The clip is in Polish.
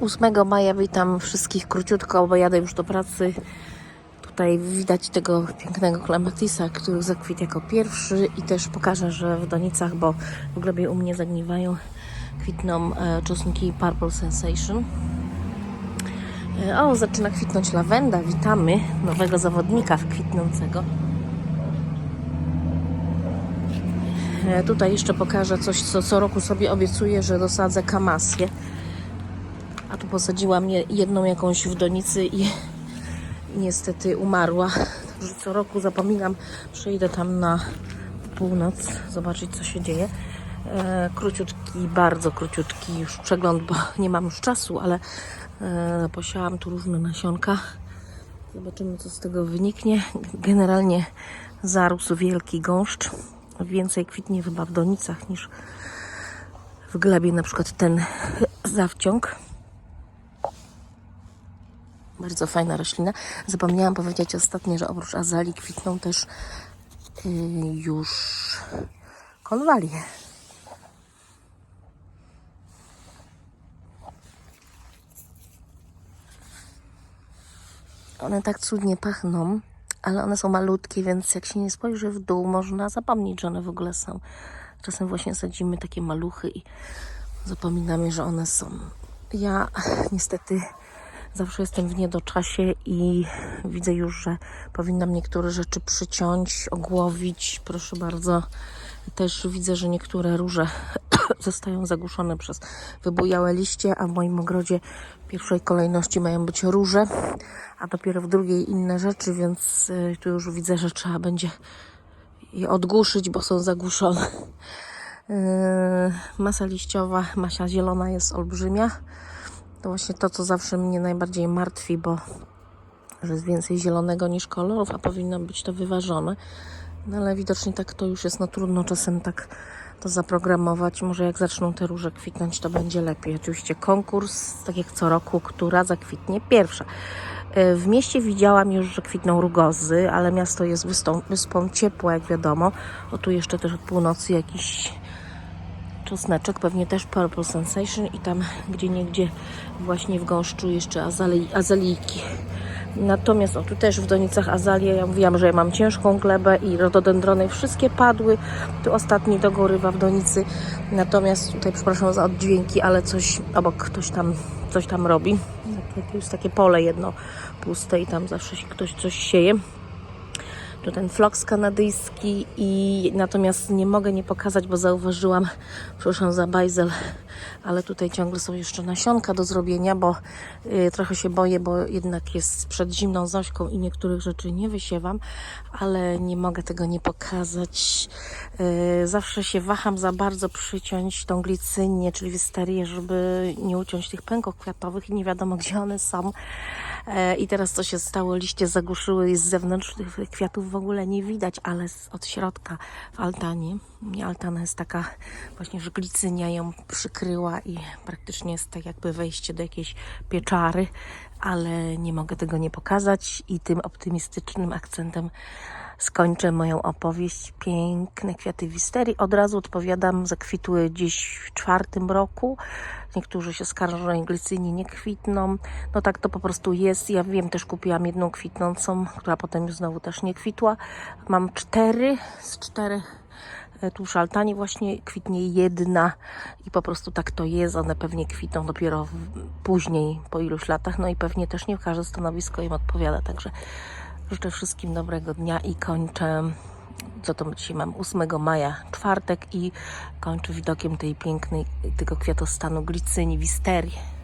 8 maja witam wszystkich króciutko, bo jadę już do pracy. Tutaj widać tego pięknego klematisa, który zakwit jako pierwszy i też pokażę, że w donicach, bo w glebie u mnie zagniewają, kwitną e, czosnki Purple Sensation. E, o, zaczyna kwitnąć lawenda. Witamy nowego zawodnika kwitnącego. E, Tutaj jeszcze pokażę coś, co co roku sobie obiecuję, że dosadzę kamasję. Tu posadziłam je- jedną jakąś w donicy i niestety umarła. Także co roku zapominam, przyjdę tam na północ, zobaczyć co się dzieje. E, króciutki, bardzo króciutki już przegląd, bo nie mam już czasu, ale e, posiałam tu różne nasionka. Zobaczymy co z tego wyniknie. Generalnie zarósł wielki gąszcz. Więcej kwitnie chyba w donicach niż w glebie, na przykład ten zawciąg. Bardzo fajna roślina. Zapomniałam powiedzieć ostatnio, że oprócz azalii kwitną też yy, już konwalie. One tak cudnie pachną, ale one są malutkie, więc jak się nie spojrzy w dół, można zapomnieć, że one w ogóle są. Czasem właśnie sadzimy takie maluchy i zapominamy, że one są. Ja niestety zawsze jestem w niedoczasie i widzę już, że powinnam niektóre rzeczy przyciąć, ogłowić. Proszę bardzo. Też widzę, że niektóre róże zostają zagłuszone przez wybujałe liście, a w moim ogrodzie w pierwszej kolejności mają być róże, a dopiero w drugiej inne rzeczy, więc y, tu już widzę, że trzeba będzie je odgłuszyć, bo są zagłuszone. Yy, Masa liściowa, masa zielona jest olbrzymia. To właśnie to, co zawsze mnie najbardziej martwi, bo że jest więcej zielonego niż kolorów, a powinno być to wyważone. No ale widocznie tak to już jest, no trudno czasem tak to zaprogramować. Może jak zaczną te róże kwitnąć, to będzie lepiej. Oczywiście konkurs, tak jak co roku, która zakwitnie pierwsza. E, W mieście widziałam już, że kwitną rugozy, ale miasto jest wyspą, wyspą ciepła, jak wiadomo. O tu jeszcze też od północy jakiś czosneczek, pewnie też Purple Sensation i tam gdzie niegdzie właśnie w gąszczu jeszcze azali, azalijki. Natomiast o tu też w donicach azalie, ja mówiłam, że ja mam ciężką glebę i rododendrony wszystkie padły. Tu ostatni dogorywa w donicy. Natomiast tutaj przepraszam za oddźwięki, ale coś obok ktoś tam coś tam robi. Jest takie pole jedno puste i tam zawsze ktoś coś sieje tu ten floks kanadyjski i natomiast nie mogę nie pokazać, bo zauważyłam, przepraszam za bajzel, ale tutaj ciągle są jeszcze nasionka do zrobienia, bo y, trochę się boję, bo jednak jest przed zimną zośką i niektórych rzeczy nie wysiewam, ale nie mogę tego nie pokazać. Y, zawsze się waham za bardzo przyciąć tą glicynię, czyli wisterię, żeby nie uciąć tych pęków kwiatowych i nie wiadomo gdzie one są. E, I teraz co się stało? Liście zagłuszyły i z zewnątrz tych kwiatów w ogóle nie widać, ale od środka w altanie. Nie, altana jest taka właśnie, że glicynia ją przykryła i praktycznie jest tak jakby wejście do jakiejś pieczary, ale nie mogę tego nie pokazać i tym optymistycznym akcentem skończę moją opowieść. Piękne kwiaty wisterii. Od razu odpowiadam, zakwitły gdzieś w czwartym roku. Niektórzy się skarżą, że glicyni nie kwitną. No tak to po prostu jest. Ja wiem, też kupiłam jedną kwitnącą, która potem już znowu też nie kwitła. Mam cztery z czterech e, tu w właśnie kwitnie jedna i po prostu tak to jest. One pewnie kwitną dopiero w, później, po iluś latach. No i pewnie też nie każde stanowisko im odpowiada. Także życzę wszystkim dobrego dnia i kończę. Co to dzisiaj mam? 8 maja, czwartek i kończę widokiem tej pięknej, tego kwiatostanu glicyni, wisterii.